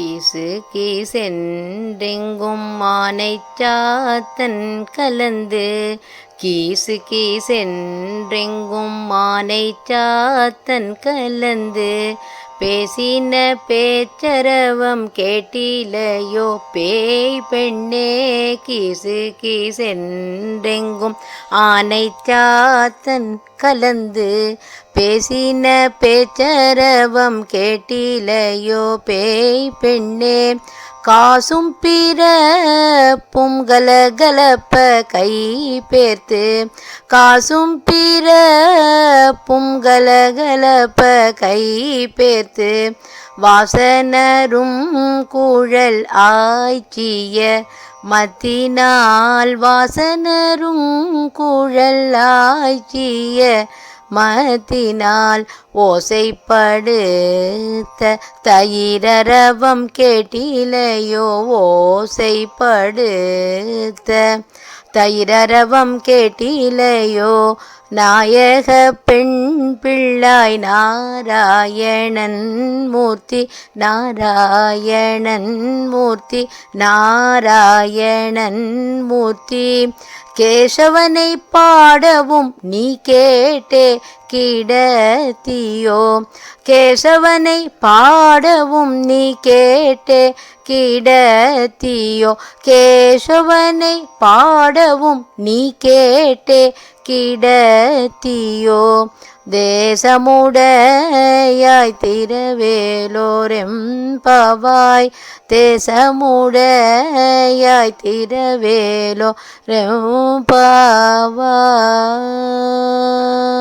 கீசு கீசென்றெங்கும் மானை சாத்தன் கலந்து. கீசு கீசென்றெங்கும் மானை சாத்தன் கலந்து. பேசின பேச்சரவம் கேட்டிலையோ? பேய் பெண்ணே கீசு கீசென்றெங்கும் ஆனை சாத்தன் கலந்து பேசின பேச்சரவம் கேட்டிலையோ பேய் பெண்ணே காசும் பிறப்பும் கலகலப்ப கை பேர்த்து. காசும் பிறப்பும் கலகலப்ப கை பேர்த்து. வாசனரும் கூழல் ஆய்ச்சிய மத்தினால் வாசனரும் கூழல் ஆய்ச்சிய மனத்தினால் ஓசைப்படுத்த தயிரரவம் கேட்டிலையோ ஓசைப்படுத்த தயிரரவம் கேட்டிலையோ நாயக பெண் பிள்ளாய் நாராயணன் மூர்த்தி நாராயணன் மூர்த்தி நாராயணன் மூர்த்தி. கேசவனை பாடவும் நீ கேட்டே கிடத்தியோ? கேசவனை பாடவும் நீ கேட்டே கிடத்தியோ? கேசவனை பாடவும் நீ கேட்டே கிடத்தியோ? தேசமுடையாய் திரவேலோரெம் பவாய் தேசமுடையாய் திரவேலோ ரெம் பவாய்